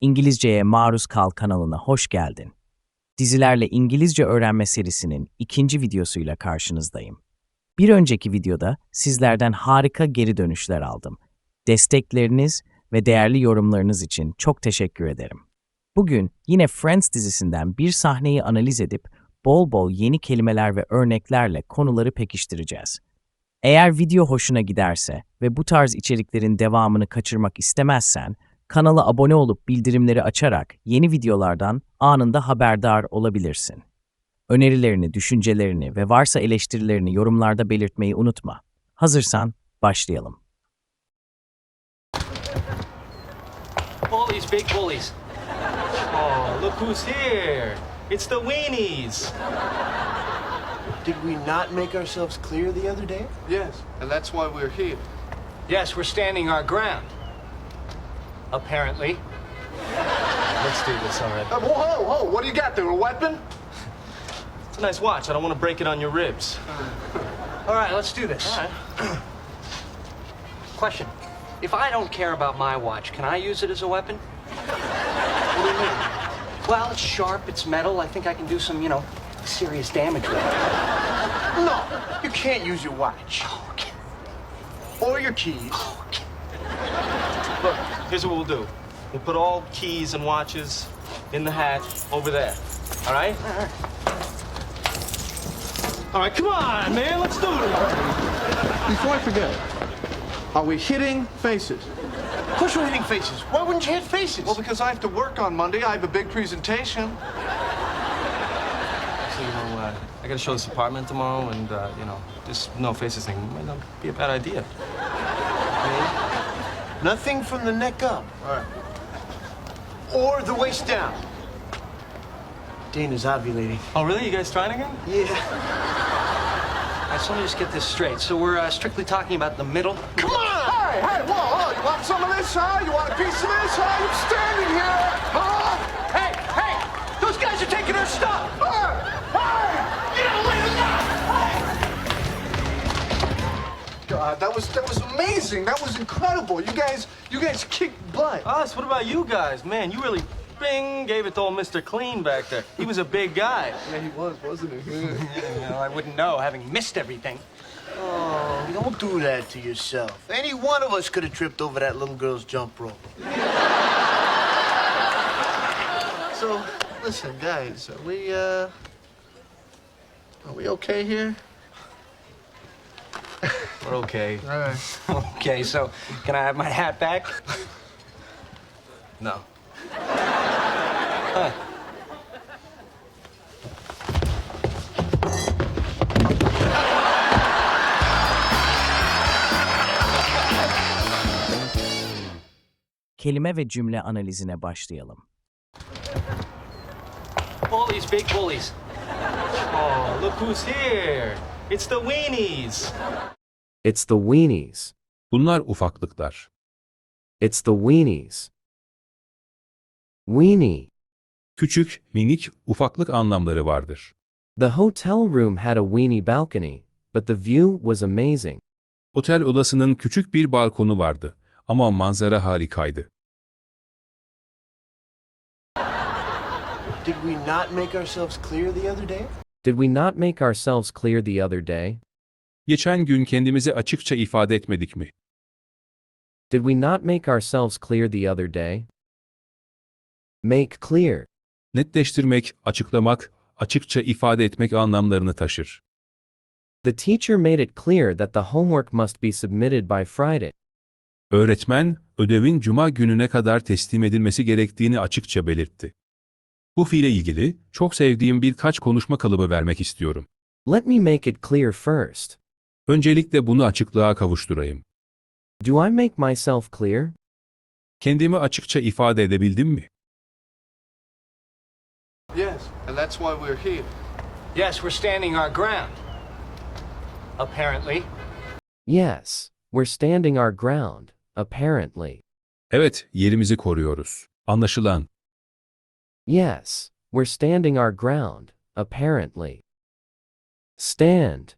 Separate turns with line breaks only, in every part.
İngilizceye Maruz Kal kanalına hoş geldin. Dizilerle İngilizce öğrenme serisinin ikinci videosuyla karşınızdayım. Bir önceki videoda sizlerden harika geri dönüşler aldım. Destekleriniz ve değerli yorumlarınız için çok teşekkür ederim. Bugün yine Friends dizisinden bir sahneyi analiz edip bol bol yeni kelimeler ve örneklerle konuları pekiştireceğiz. Eğer video hoşuna giderse ve bu tarz içeriklerin devamını kaçırmak istemezsen, kanala abone olup bildirimleri açarak yeni videolardan anında haberdar olabilirsin. Önerilerini, düşüncelerini ve varsa eleştirilerini yorumlarda belirtmeyi unutma. Hazırsan başlayalım.
Bullies, big bullies. Oh, look who's here. It's the weenies.
Did we not make ourselves clear the other day?
Yes, and that's why we're here.
Yes, we're standing our ground. Apparently. Let's do this already.
Uh, whoa, whoa, whoa, what do you got there, a weapon?
It's a nice watch. I don't want to break it on your ribs.
All right, let's do this.
All right.
Question. If I don't care about my watch, can I use it as a weapon?
What do you mean?
Well, it's sharp, it's metal. I think I can do some, you know, serious damage with it.
No, you can't use your watch. Or your keys.
Look, here's what we'll do. We'll put all keys and watches in the hat over there. All right? All right, come on, man. Let's do it.
Before I forget, are we hitting faces?
Of course we're hitting faces. Why wouldn't you hit faces?
Well, because I have to work on Monday. I have a big presentation.
So, you know, uh, I gotta show this apartment tomorrow, and, uh, you know, this no faces thing might not be a bad idea.
Nothing from the neck up. Or the waist down. Dana's ovulating.
Oh, really? You guys trying again?
Yeah.
All right, so let me just get this straight. So we're uh, strictly talking about the middle.
Come on! Hey, hey, whoa, whoa, you want some of this, huh? You want a piece of this, huh? You're standing here, huh?
Hey, hey! Those guys are taking our stuff!
Hey, hey!
Get out of the way of the
God, that was that was amazing. That was incredible. You guys, you guys kicked butt.
Us, what about you guys? Man, you really bing gave it to old Mr. Clean back there. He was a big guy.
Yeah, he was, wasn't he?
You know, I wouldn't know, having missed everything.
Oh, don't do that to yourself. Any one of us could have tripped over that little girl's jump rope. so, listen, guys, are we, uh, are we okay here?
We're okay.
All right.
Okay, so can I have my hat back?
No.
Kelime ve cümle analizine başlayalım.
Bullies, big bullies. Oh, look who's here. It's the weenies.
It's the weenies.
Bunlar ufaklıklar.
It's the weenies. Weenie.
Küçük, minik, ufaklık anlamları vardır.
The hotel room had a weenie balcony, but the view was amazing.
Otel odasının küçük bir balkonu vardı ama manzara harikaydı.
Did we not make ourselves clear the other day?
Did we not make ourselves clear the other day?
Geçen gün kendimizi açıkça ifade etmedik mi?
Did we not make ourselves clear the other day? Make clear.
Netleştirmek, açıklamak, açıkça ifade etmek anlamlarını taşır.
The teacher made it clear that the homework must be submitted by Friday.
Öğretmen, ödevin cuma gününe kadar teslim edilmesi gerektiğini açıkça belirtti. Bu fiile ilgili çok sevdiğim birkaç konuşma kalıbı vermek istiyorum.
Let me make it clear first.
Öncelikle bunu açıklığa kavuşturayım.
Do I make myself clear?
Kendimi açıkça ifade edebildim mi?
Yes, and that's why we're here.
Yes, we're standing our ground.
Apparently.
Yes, we're standing our ground, apparently.
Evet, yerimizi koruyoruz. Anlaşılan.
Yes, we're standing our ground, apparently. Stand.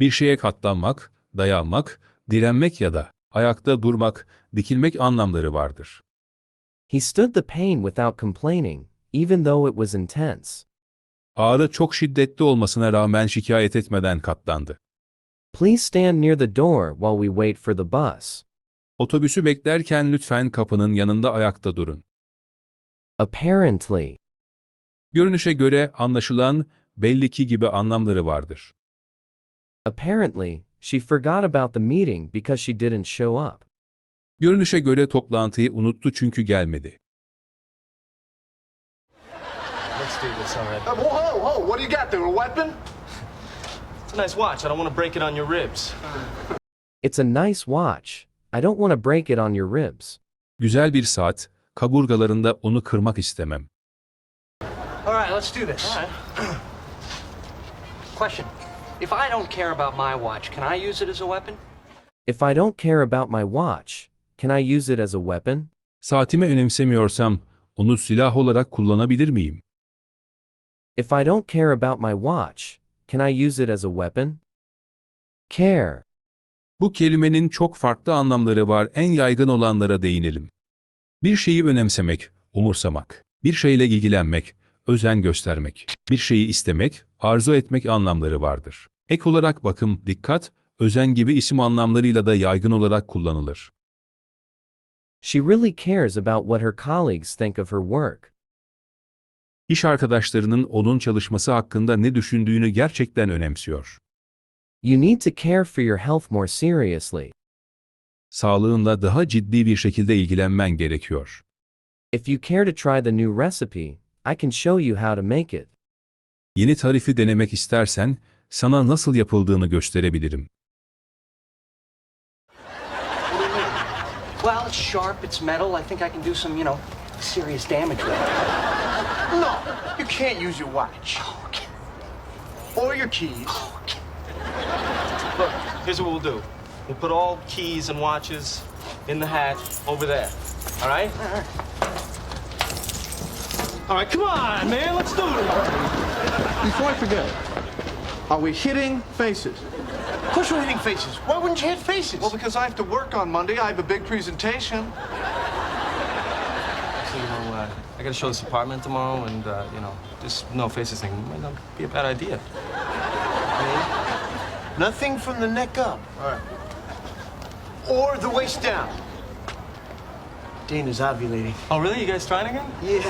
Bir şeye katlanmak, dayanmak, direnmek ya da ayakta durmak, dikilmek anlamları vardır.
He stood the pain without complaining, even though it was intense.
Ağrı çok şiddetli olmasına rağmen şikayet etmeden katlandı.
Please stand near the door while we wait for the bus.
Otobüsü beklerken lütfen kapının yanında ayakta durun.
Apparently.
Görünüşe göre anlaşılan belli ki gibi anlamları vardır.
Apparently, she forgot about the meeting because she didn't show up.
Görünüşe göre toplantıyı unuttu çünkü gelmedi.
Let's do this, all right?
Whoa, whoa, whoa, what do you got there, a weapon?
It's a nice watch. I don't want to break it on your ribs.
It's a nice watch. I don't want to break it on your ribs.
Güzel bir saat, kaburgalarında onu kırmak istemem.
All right, let's do this. Question. If I don't care about my watch, can I use it as a weapon?
If I don't care about my watch, can I use it as a weapon?
Saatimi önemsemiyorsam, onu silah olarak kullanabilir miyim?
If I don't care about my watch, can I use it as a weapon? Care.
Bu kelimenin çok farklı anlamları var, en yaygın olanlara değinelim. Bir şeyi önemsemek, umursamak, bir şeyle ilgilenmek, özen göstermek, bir şeyi istemek, arzu etmek anlamları vardır. Ek olarak bakım, dikkat, özen gibi isim anlamlarıyla da yaygın olarak kullanılır.
She really cares about what her colleagues think of her work.
İş arkadaşlarının onun çalışması hakkında ne düşündüğünü gerçekten önemsiyor.
You need to care for your health more seriously.
Sağlığınla daha ciddi bir şekilde ilgilenmen gerekiyor.
If you care to try the new recipe, I can show you how to make it.
Yeni tarifi denemek istersen, sana nasıl yapıldığını gösterebilirim.
Well, it's sharp, it's metal. I think I can do some, you know, serious damage with it.
No, you can't use your watch. Or your keys.
Look, here's what we'll do. We'll put all keys and watches in the hat over there. All right? All right, come on, man. Let's do it.
Before I forget, are we hitting faces?
Of course we're hitting faces. Why wouldn't you hit faces?
Well, because I have to work on Monday. I have a big presentation.
So, you know, uh, I gotta show this apartment tomorrow, and, uh, you know, this no faces thing might not be a bad idea.
Nothing from the neck up. All right. Or the waist down. Dana's ovulating.
Oh, really? You guys trying again?
Yeah.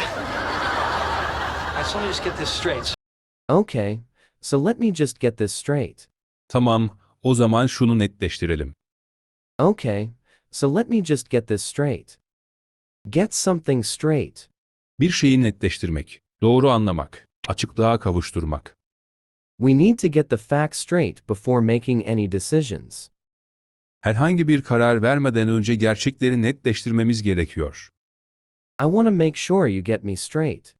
All right, so let me just get this straight.
Okay, so let me just get this straight.
Tamam, o zaman şunu netleştirelim.
Okay, so let me just get this straight. Get something straight.
Bir şeyi netleştirmek, doğru anlamak, açıklığa kavuşturmak.
We need to get the facts straight before making any decisions.
Herhangi bir karar vermeden önce gerçekleri netleştirmemiz gerekiyor.
I want to make sure you get me straight.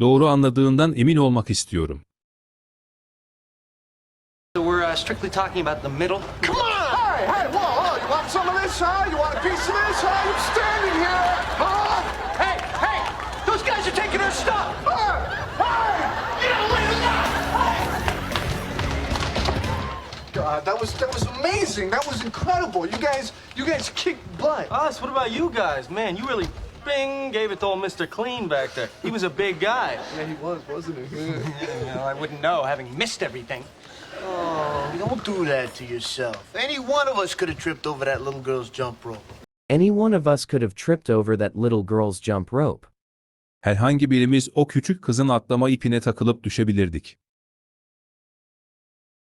Doğru anladığından emin olmak istiyorum.
So we're uh, strictly talking about the middle.
Come on! Hey, hey, whoa, whoa, you want some of this, huh? You want a piece of this, huh? You're standing here, huh?
Hey, hey! Those guys are taking our stuff!
Hey, hey! You don't leave it God, that was that was amazing. That was incredible. You guys, you guys kicked butt.
Us? What about you guys? Man, you really bing gave it to old Mr. Clean back there. He was a big guy.
Yeah, he was, wasn't he?
You know, I wouldn't know, having missed everything.
Oh, don't do that to yourself. Any one of us could have tripped over that little girl's jump rope.
Any one of us could have tripped over that little girl's jump rope.
Herhangi birimiz o küçük kızın atlama ipine takılıp düşebilirdik.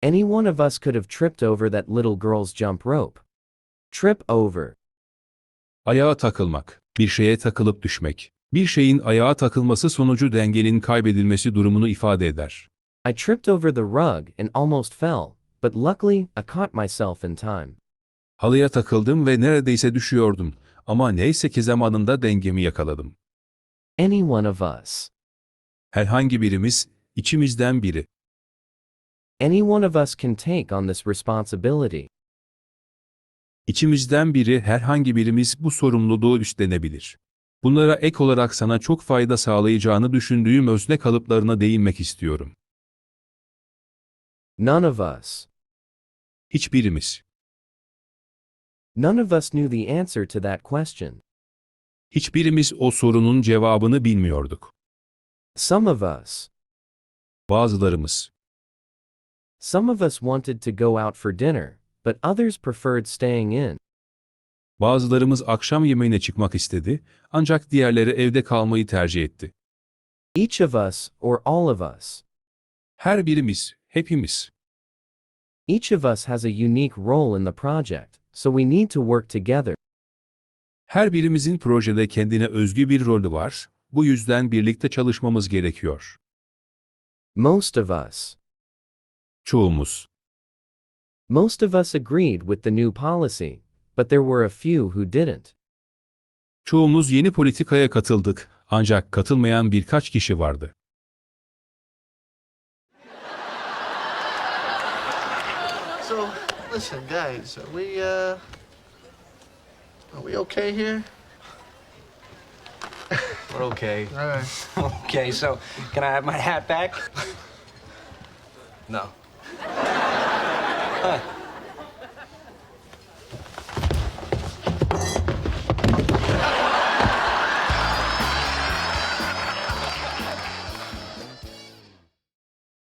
Any one of us could have tripped over that little girl's jump rope. Trip over.
Ayağa takılmak, bir şeye takılıp düşmek. Bir şeyin ayağa takılması sonucu dengenin kaybedilmesi durumunu ifade eder.
I tripped over the rug and almost fell, but luckily I caught myself in time.
Halıya takıldım ve neredeyse düşüyordum ama neyse ki zamanında dengemi yakaladım.
Any one of us.
Herhangi birimiz, içimizden biri.
Any one of us can take on this responsibility.
İçimizden biri herhangi birimiz bu sorumluluğu üstlenebilir. Bunlara ek olarak sana çok fayda sağlayacağını düşündüğüm özne kalıplarına değinmek istiyorum.
None of us.
Hiçbirimiz.
None of us knew the answer to that question.
Hiçbirimiz o sorunun cevabını bilmiyorduk.
Some of us.
Bazılarımız.
Some of us wanted to go out for dinner, but others preferred staying in.
Bazılarımız akşam yemeğine çıkmak istedi, ancak diğerleri evde kalmayı tercih etti.
Each of us, or all of us.
Her birimiz, hepimiz.
Each of us has a unique role in the project, so we need to work together.
Her birimizin projede kendine özgü bir rolü var, bu yüzden birlikte çalışmamız gerekiyor.
Most of us.
Çoğumuz.
Most of us agreed with the new policy, but there were a few who didn't.
Çoğumuz yeni politikaya katıldık, ancak katılmayan birkaç kişi vardı.
So, listen, guys, are we, uh, are we okay here?
We're okay.
All right.
Okay, so can I have my hat back?
No.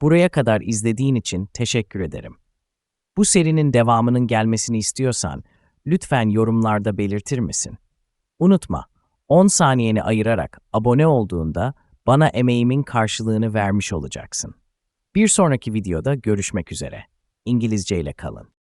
Buraya kadar izlediğin için teşekkür ederim. Bu serinin devamının gelmesini istiyorsan lütfen yorumlarda belirtir misin? Unutma, 10 saniyeni ayırarak abone olduğunda bana emeğimin karşılığını vermiş olacaksın. Bir sonraki videoda görüşmek üzere. İngilizce ile kalın.